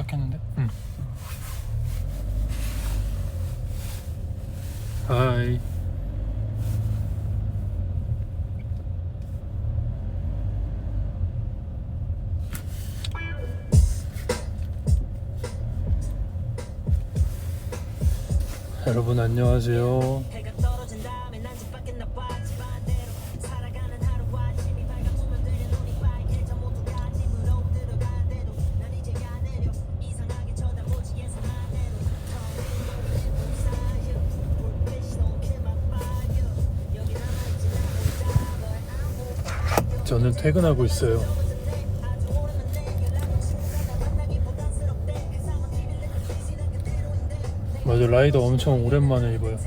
도착했는데? 응. 하이. 여러분 안녕하세요. 퇴근하고 있어요. 맞아 라이더 엄청 오랜만에 입어요.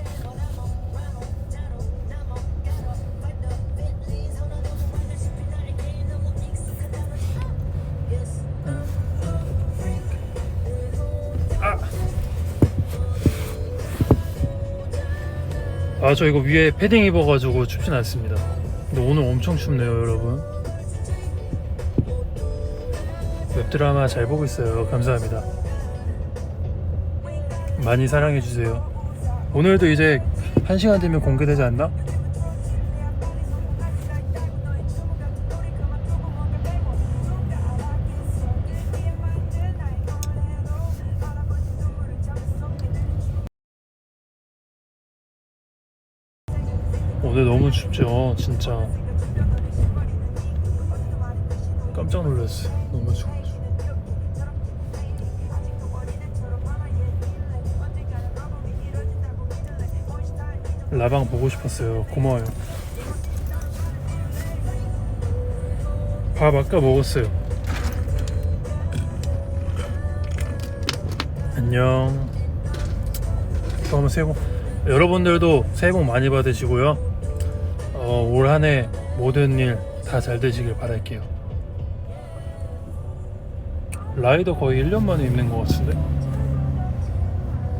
아저 이거 위에 패딩 입어가지고 춥진 않습니다. 근데 오늘 엄청 춥네요 여러분. 드라마 잘 보고 있어요. 감사합니다. 많이 사랑해주세요. 오늘도 이제 1시간 되면 공개되지 않나? 오늘 너무 춥죠, 진짜. 깜짝 놀랐어요. 너무 추워가 라방 보고 싶었어요. 고마워요. 밥 아까 먹었어요. 안녕. 그럼 새해 복 여러분들도 새해 복 많이 받으시고요. 어, 올 한 해 모든 일 다 잘 되시길 바랄게요. 라이더 거의 1년 만에 입는 것 같은데?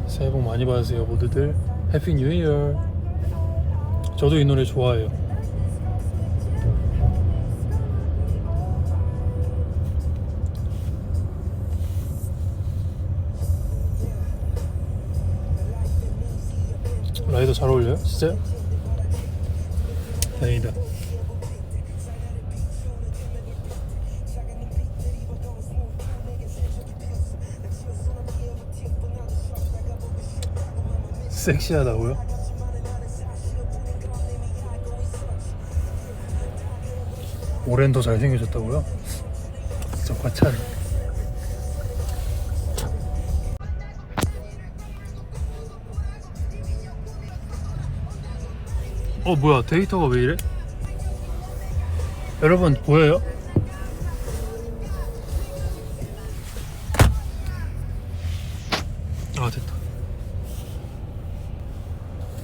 새해 복 많이 받으세요, 모두들. 해피 뉴 이어. 저도 이 노래 좋아해요. 라이더 잘 어울려요? 진짜요? 다행이다. 섹시하다고요? 올해는 더 잘생겨졌다고요? 저 과찬 어 뭐야 데이터가 왜 이래? 여러분 보여요? 아 됐다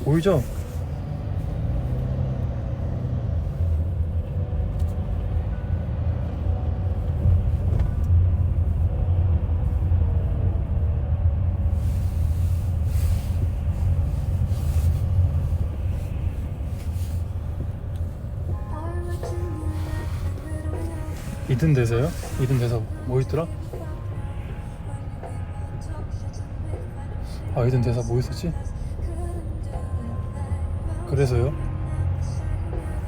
보이죠? 이든 대사요? 이든 대사 뭐 있더라? 아 이든 대사 뭐 있었지? 그래서요?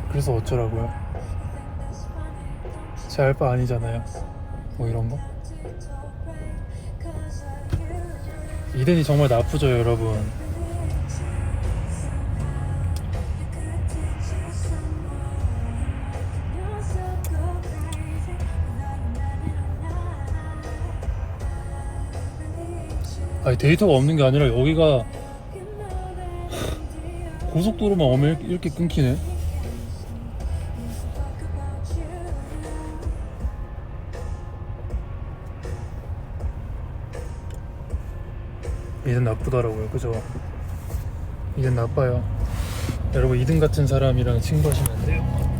그래서 어쩌라고요? 제 알 바 아니잖아요 뭐 이런 거 이든이 정말 나쁘죠 여러분 아니 데이터가 없는 게 아니라 여기가 고속도로만 오면 이렇게 끊기네. 이든 나쁘더라고요. 그죠? 이든 나빠요. 여러분 이든 같은 사람이랑 친구하시면 안 돼요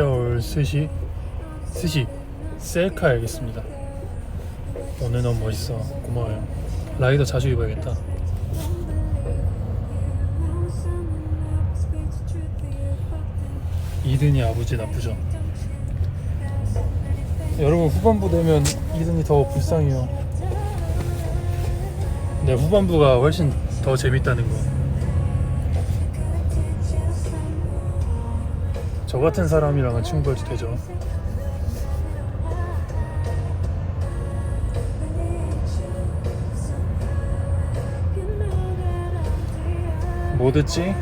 올 스시 스시 셀카 알겠습니다 오늘 너무 멋있어 고마워요 라이더 자주 입어야겠다. 이든이 아버지 나쁘죠. 여러분 후반부 되면 이든이 더 불쌍해요. 네 후반부가 훨씬 더 재밌다는 거. 저 같은 사람이랑은 친구해도 되죠. 뭐 듣지?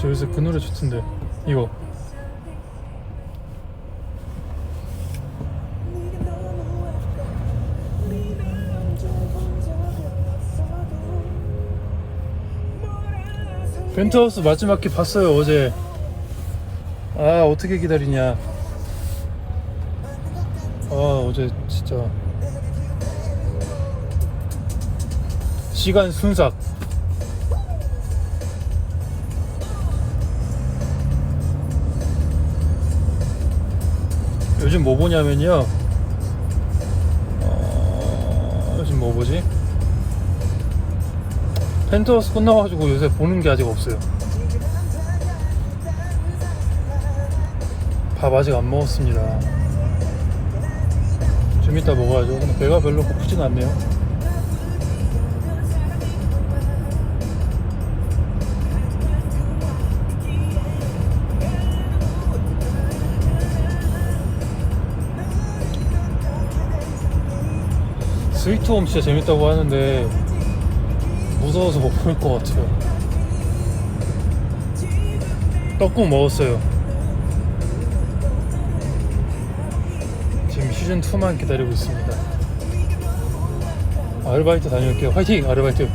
저 요새 그 노래 좋던데 이거 펜트하우스 마지막 기 봤어요 어제. 아 어떻게 기다리냐. 아 어제 진짜. 시간 순삭. 요즘 뭐 보냐면요. 어, 요즘 뭐 보지? 펜트하우스 끝나가지고 요새 보는 게 아직 없어요. 밥 아직 안 먹었습니다. 좀 이따 먹어야죠. 근데 배가 별로 고프진 않네요. 스위트홈 진짜 재밌다고 하는데 무서워서 못 볼 것 같아요. 떡국 먹었어요. 지금 시즌 2만 기다리고 있습니다. 아르바이트 다녀올게요. 화이팅 아르바이트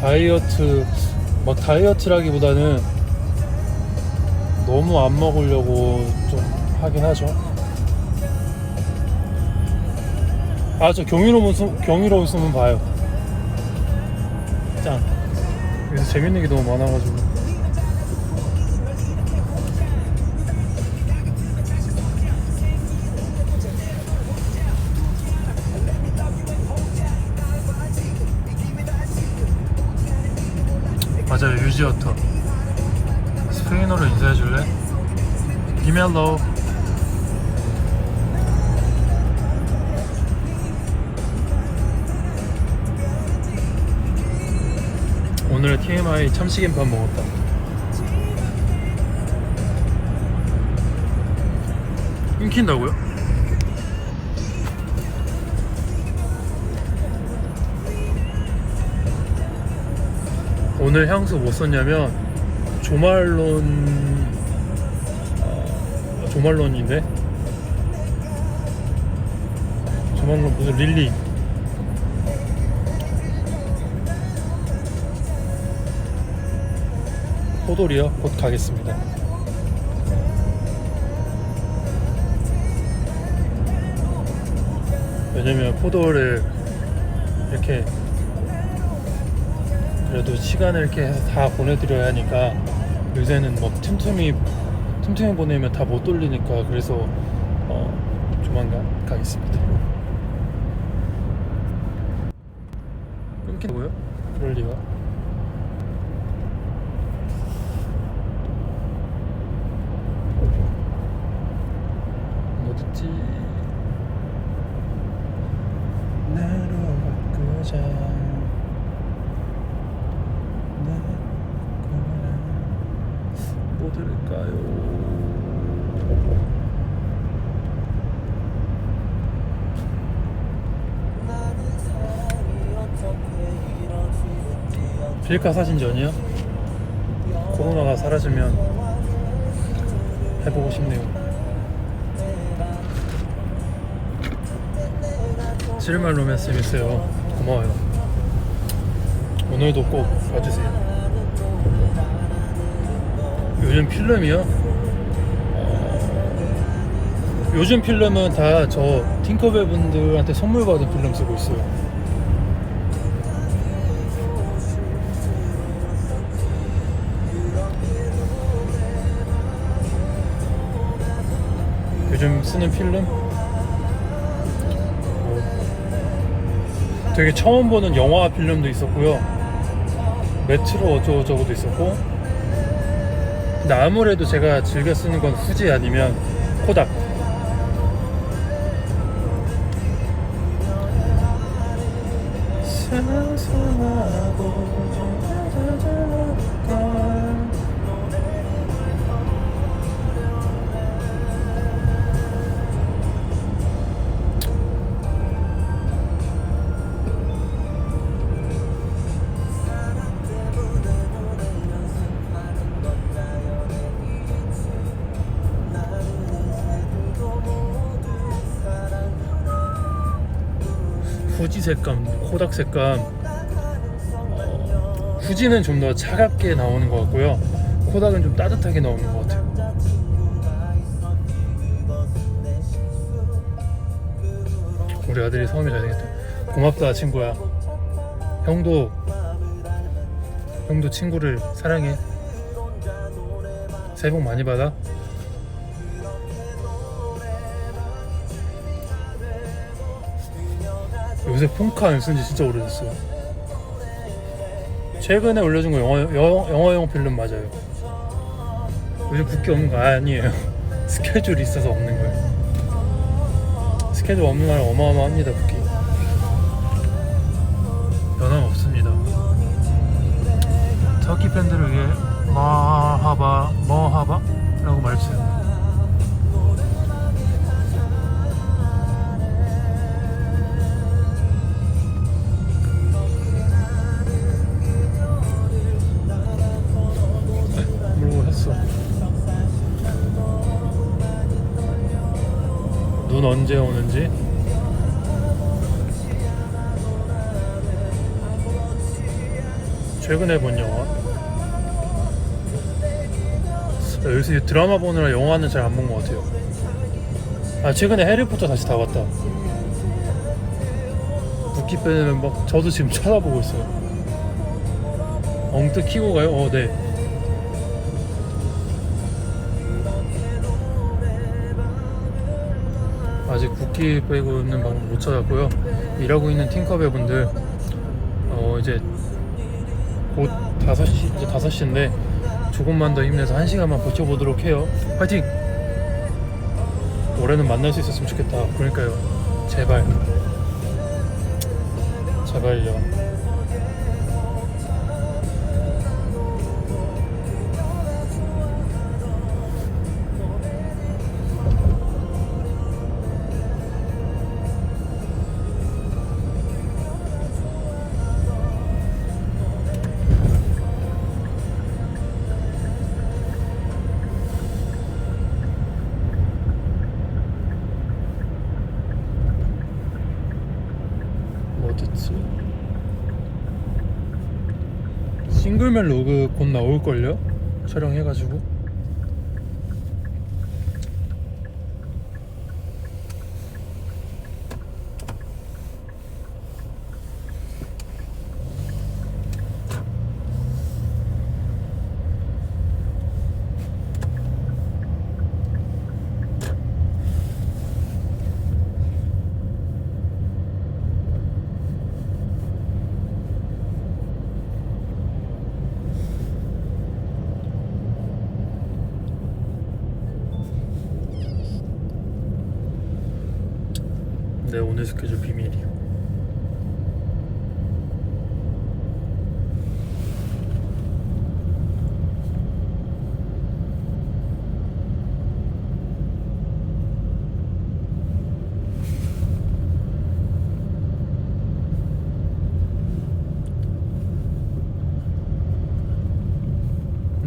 다이어트 막 다이어트라기보다는 너무 안 먹으려고 좀 하긴 하죠. 아 저 경이로운 수, 경이로운 수면 봐요. 짱. 여기서 재밌는 게 너무 많아가지고. 비멜로 오늘 TMI 참치김밥 먹었다 끊긴다고요? 오늘 향수 뭐 썼냐면 조말론 어, 조말론인데? 조말론 무슨 릴리? 포돌이요? 곧 가겠습니다. 왜냐면 포도를 이렇게 그래도 시간을 이렇게 다 보내드려야 하니까 요새는 뭐 틈틈이 틈틈이 보내면 다 못 돌리니까 그래서 어, 조만간 가겠습니다. 끊긴다고요? 그럴 리가. 뭐 듣지? 나로 바꾸자. 뭐 들을까요? 필카 사진전이요? 코로나가 사라지면 해보고 싶네요. 실말 로맨스 재밌어요. 고마워요. 오늘도 꼭 봐주세요. 요즘 필름이요? 요즘 필름은 다 저 팅커벨 분들한테 선물 받은 필름 쓰고 있어요. 쓰는 필름? 뭐 되게 처음 보는 영화 필름도 있었고요. 메트로 어쩌고저쩌고도 있었고. 근데 아무래도 제가 즐겨 쓰는 건 후지 아니면 코닥. 후지 색감, 코닥 색감. 어, 후지는 좀 더 차갑게 나오는 것 같고요. 코닥은 좀 따뜻하게 나오는 것 같아요. 우리 아들이 성함이 잘생겼다. 고맙다 친구야. 형도 형도 친구를 사랑해. 새해 복 많이 받아. 요새 폰카 안 쓴 지 진짜 오래됐어요. 최근에 올려준 거 영어, 영어, 영어용 필름 맞아요. 요즘 붓기 없는 거 아니에요. 스케줄이 있어서 없는 거예요. 스케줄 없는 날 어마어마합니다. 언제 오는지? 최근에 본 영화? 나 요새 드라마 보느라 영화는 잘 안 본 것 같아요. 아 최근에 해리포터 다시 다 봤다. 붓기 빼면 막 저도 지금 찾아보고 있어요. 엉뜨 키고 가요? 어 네. 아직 붓기 빼고 있는 방법 못 찾았고요. 일하고 있는 팅커벨 분들 어 이제 곧 5시 이제 5시인데 조금만 더 힘내서 1시간만 버텨보도록 해요. 파이팅! 올해는 만날 수 있었으면 좋겠다. 그러니까요. 제발. 제발요. 촬영해가지고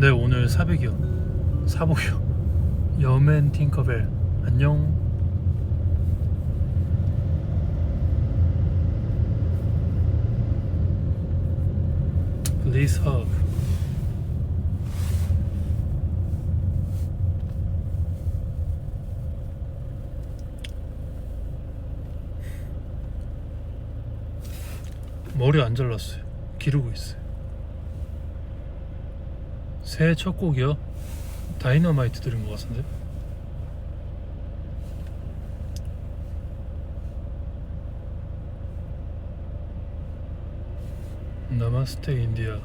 네 오늘 400이요. 4복이요. 여맨 팅커벨. 안녕. Please hug. 머리 안 잘랐어요. 기르고 있어요. 새해 첫 곡이요. 다이너마이트 들은 것 같은데. 나마스테 인디아.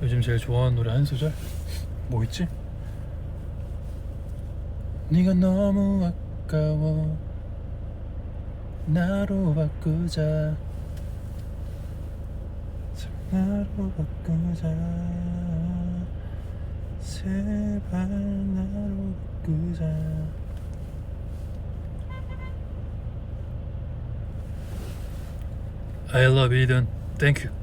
요즘 제일 좋아하는 노래 한 소절? 뭐 있지? 네가 너무 아까워 나로 바꾸자 나로 바꾸자 제발 나로 바꾸자 I love Eden. Thank you.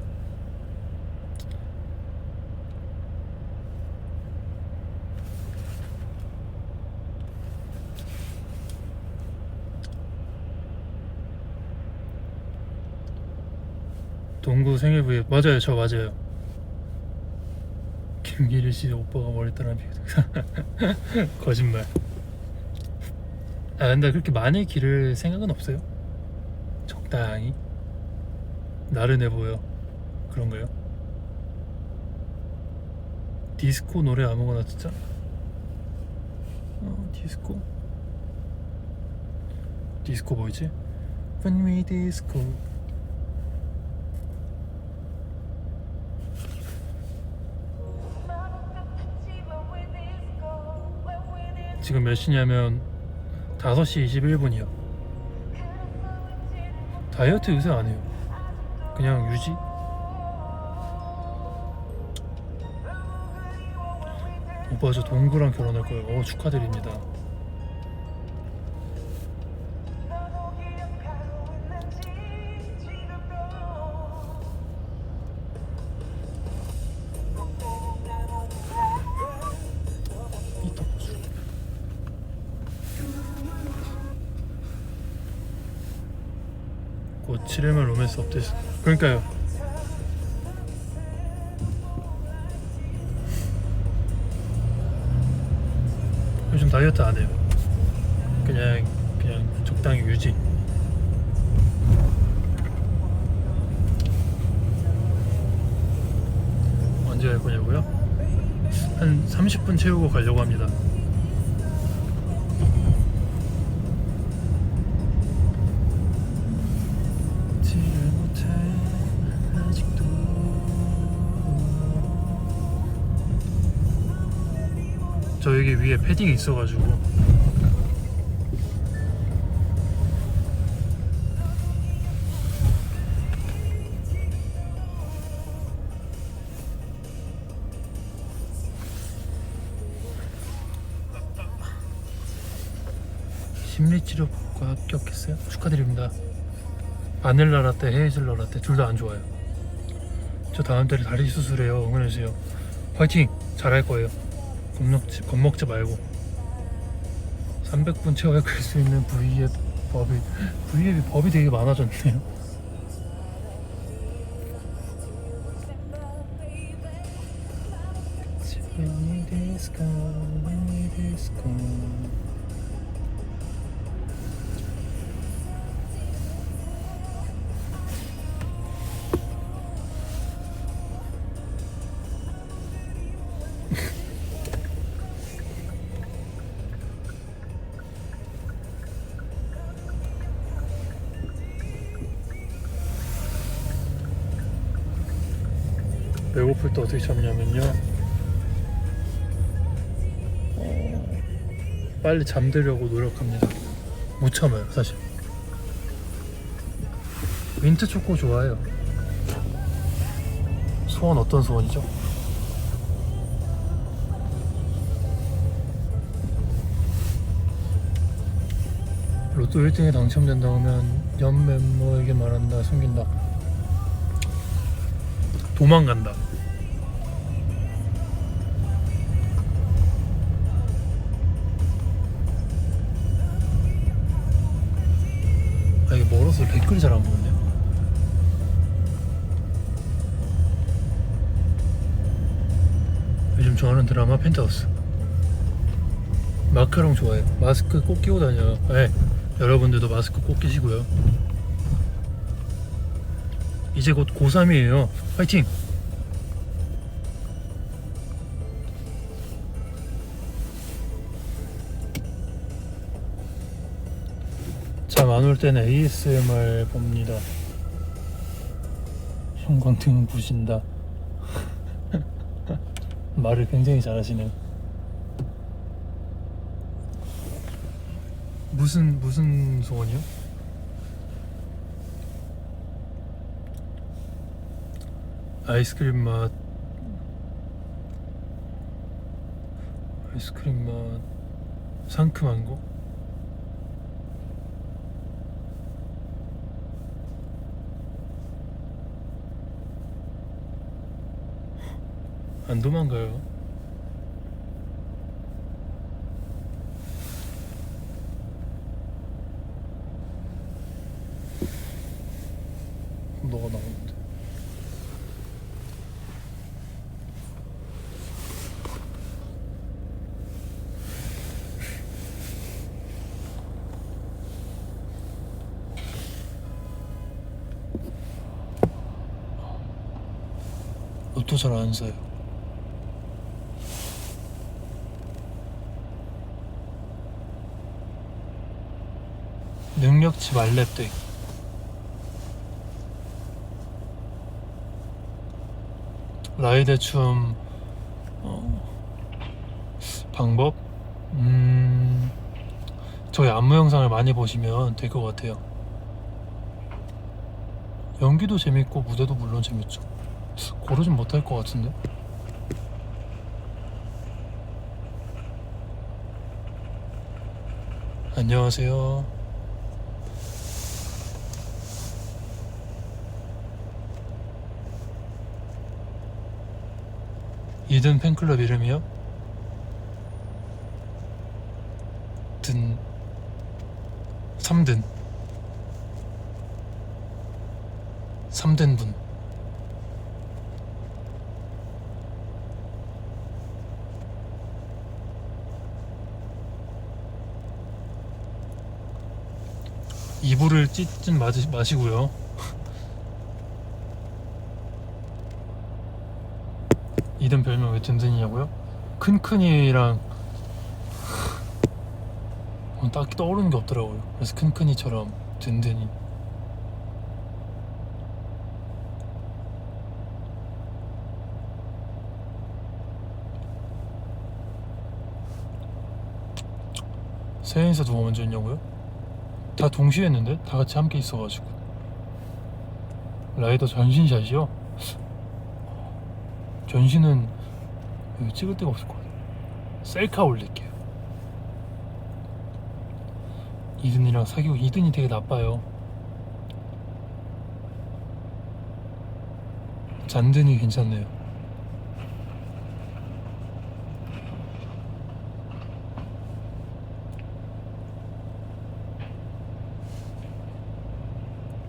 동구 생일 브이앱 맞아요 저 맞아요. 김기리 씨 오빠가 머리 따라 비교 거짓말. 아 근데 그렇게 많이 기를 생각은 없어요? 적당히? 나른해 보여. 그런가요? 디스코 노래 아무거나 듣자. 어 디스코? 디스코 뭐였지? When we disco 지금 몇 시냐면 5시 21분이요. 다이어트 요새 안 해요. 그냥 유지? 오빠 저 동구랑 결혼할 거예요. 어 축하드립니다 곧 7일만 로맨스 업데이트 그러니까요. 요즘 다이어트 안 해요. 그냥 그냥 적당히 유지. 언제 갈 거냐고요? 한 30분 채우고 가려고 합니다 여기 위에 패딩이 있어가지고 심리치료과 합격했어요? 축하드립니다 바닐라 라떼, 헤이즐넛 라떼 둘 다 안 좋아요. 저 다음 달에 다리 수술해요. 응원해주세요. 화이팅! 잘할 거예요. 겁먹지, 겁먹지 말고. 300분 채워야 갈수 있는 V앱 법이 V앱이 법이 되게 많아졌네요. 디스코, 디스코. 배고 어떻게 참냐면요. 어, 빨리 잠들려고 노력합니다. 못 참아요, 사실. 민트 초코 좋아해요. 소원 어떤 소원이죠? 로또 1등에 당첨된다 하면 연 멤버에게 말한다 숨긴다 도망간다 걸어서 댓글이 잘 안 보는데요. 요즘 좋아하는 드라마 펜트하우스. 마카롱 좋아해. 마스크 꼭 끼고 다녀요. 네, 여러분들도 마스크 꼭 끼시고요. 이제 곧 고3이에요. 파이팅! 때는 ASMR 봅니다. 형광등은 부신다. 말을 굉장히 잘하시네요. 무슨 무슨 소원이요? 아이스크림 맛 아이스크림 맛 상큼한 거? 안 도망가요. 너가 나오는데. 로또 잘 안 사요. 능력치 말렙덱 라이대춤 어, 방법? 음 저희 안무 영상을 많이 보시면 될 것 같아요. 연기도 재밌고 무대도 물론 재밌죠. 고르진 못할 것 같은데? 안녕하세요 이든 팬클럽 이름이요? 든 3든. 3든 분. 이불을 찢진 마시, 마시고요 이든 별명 왜 든든이냐고요? 큰큰이랑 어, 딱히 떠오르는 게 없더라고요. 그래서 큰큰이처럼 든든히. 새해 인사 누가 먼저 했냐고요? 다 동시에 했는데? 다 같이 함께 있어가지고. 라이더 전신샷이요? 전신은 여기 찍을 데가 없을 것 같아요. 셀카 올릴게요. 이든이랑 사귀고 이든이 되게 나빠요. 잔든이 괜찮네요.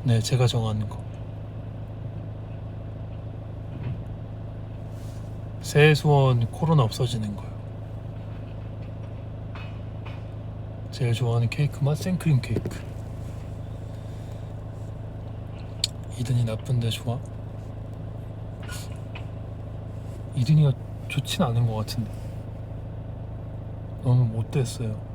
네, 제가 정하는 거. 소원 코로나 없어지는 거요. 제일 좋아하는 케이크 맛 생크림 케이크. 이든이 나쁜데 좋아? 이든이가 좋진 않은 것 같은데. 너무 못됐어요.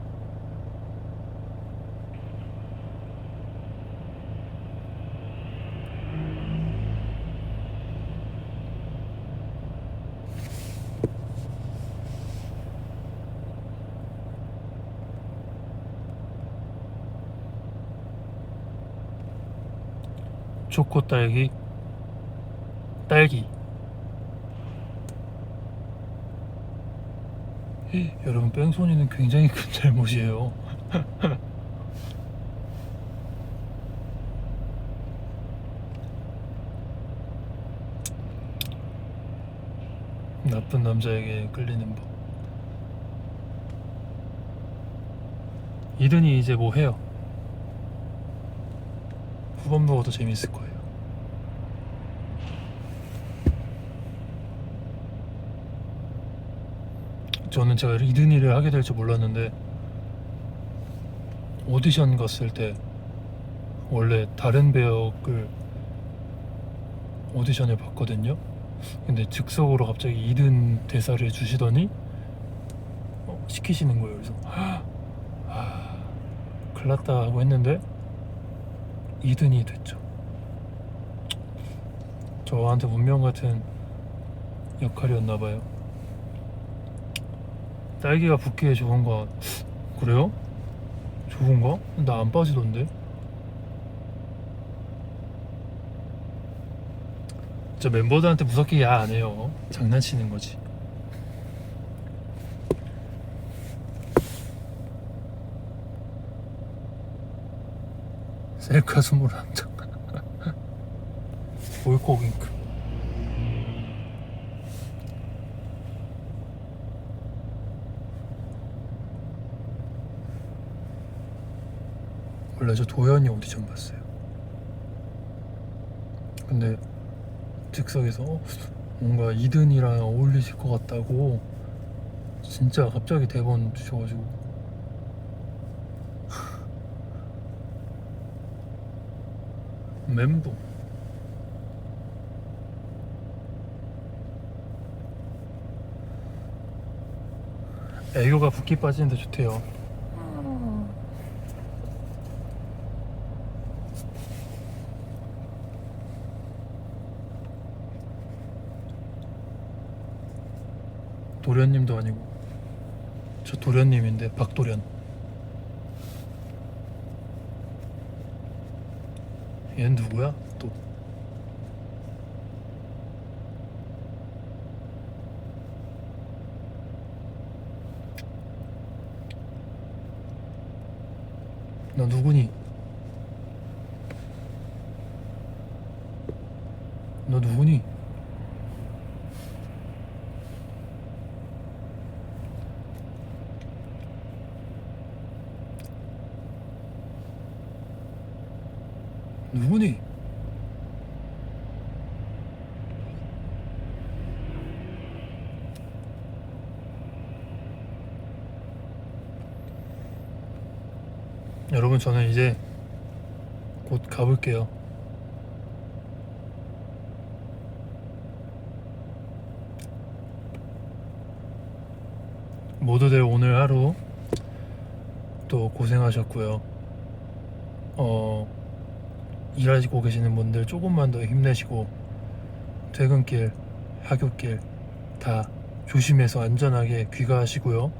초코 딸기. 여러분 뺑소니는 굉장히 큰 잘못이에요. 나쁜 남자에게 끌리는 법. 이든이 이제 뭐 해요? 후반부가 더 재밌을 거예요. 저는 제가 이든이를 하게 될 줄 몰랐는데 오디션 갔을 때 원래 다른 배역을 오디션을 봤거든요. 근데 즉석으로 갑자기 2등 대사를 주시더니 어, 시키시는 거예요. 그래서 아, 큰일 났다 하고 했는데 2등이 됐죠. 저한테 운명 같은 역할이었나 봐요. 딸기가 붓기에 좋은가? 그래요? 좋은가? 나안 빠지던데. 저 멤버들한테 무섭게 야 안 해요. 장난치는 거지. 셀카 21장. 볼콕 잉크. 원래 저 도현이 오디션 봤어요. 근데 즉석에서 어, 뭔가 이든이랑 어울리실 것 같다고 진짜 갑자기 대본 주셔가지고. 멘붕. 애교가 붓기 빠지는데 좋대요 도련님도 아니고 저 도련님인데 박도련. 얘는 누구야? 또. 너 누구니? 너 누구니? 누구니? 여러분 저는 이제 곧 가볼게요. 모두들 오늘 하루 또 고생하셨고요. 어, 일하시고 계시는 분들 조금만 더 힘내시고 퇴근길, 학교길 다 조심해서 안전하게 귀가하시고요.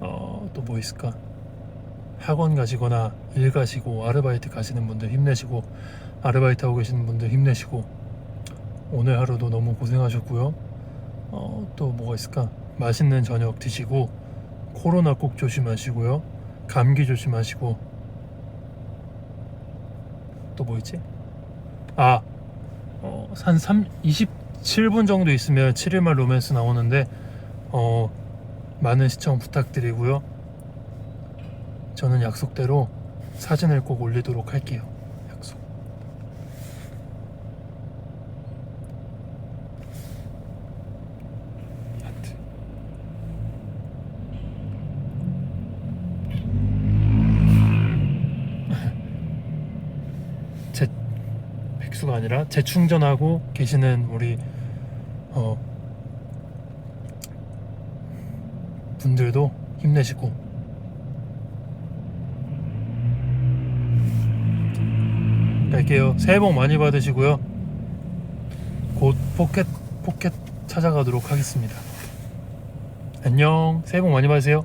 어, 또 뭐 있을까? 학원 가시거나 일 가시고 아르바이트 가시는 분들 힘내시고 아르바이트 하고 계시는 분들 힘내시고 오늘 하루도 너무 고생하셨고요. 어, 또 뭐가 있을까? 맛있는 저녁 드시고 코로나 꼭 조심하시고요. 감기 조심하시고 또 뭐 있지? 아, 어, 한 3, 27분 정도 있으면 7일말 로맨스 나오는데 어, 많은 시청 부탁드리고요. 저는 약속대로 사진을 꼭 올리도록 할게요. 약속. 하트. 재 백수가 아니라 재충전하고 계시는 우리 어 분들도 힘내시고 갈게요. 새해 복 많이 받으시고요. 곧 포켓 포켓 찾아가도록 하겠습니다. 안녕. 새해 복 많이 받으세요.